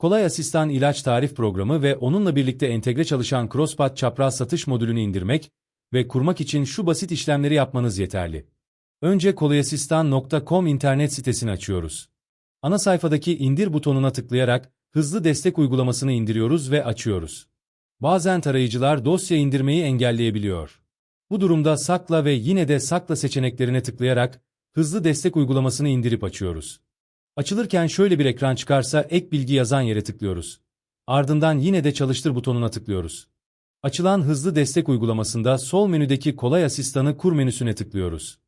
Kolay Asistan ilaç tarif programı ve onunla birlikte entegre çalışan CrossPath çapraz satış modülünü indirmek ve kurmak için şu basit işlemleri yapmanız yeterli. Önce kolayasistan.com internet sitesini açıyoruz. Ana sayfadaki indir butonuna tıklayarak hızlı destek uygulamasını indiriyoruz ve açıyoruz. Bazen tarayıcılar dosya indirmeyi engelleyebiliyor. Bu durumda sakla ve yine de sakla seçeneklerine tıklayarak hızlı destek uygulamasını indirip açıyoruz. Açılırken şöyle bir ekran çıkarsa ek bilgi yazan yere tıklıyoruz. Ardından yine de çalıştır butonuna tıklıyoruz. Açılan hızlı destek uygulamasında sol menüdeki kolay asistanı kur menüsüne tıklıyoruz.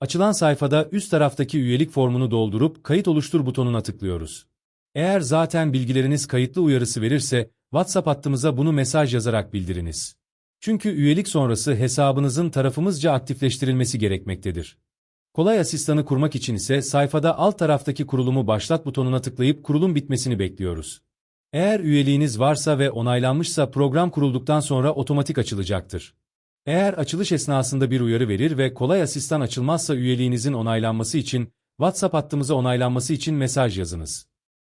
Açılan sayfada üst taraftaki üyelik formunu doldurup kayıt oluştur butonuna tıklıyoruz. Eğer zaten bilgileriniz kayıtlı uyarısı verirse WhatsApp hattımıza bunu mesaj yazarak bildiriniz. Çünkü üyelik sonrası hesabınızın tarafımızca aktifleştirilmesi gerekmektedir. Kolay asistanı kurmak için ise sayfada alt taraftaki kurulumu başlat butonuna tıklayıp kurulum bitmesini bekliyoruz. Eğer üyeliğiniz varsa ve onaylanmışsa program kurulduktan sonra otomatik açılacaktır. Eğer açılış esnasında bir uyarı verir ve kolay asistan açılmazsa üyeliğinizin onaylanması için WhatsApp hattımıza onaylanması için mesaj yazınız.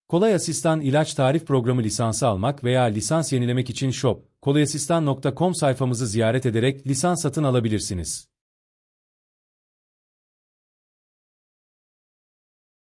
Kolay Asistan ilaç tarif programı lisansı almak veya lisans yenilemek için shop, kolayasistan.com sayfamızı ziyaret ederek lisans satın alabilirsiniz.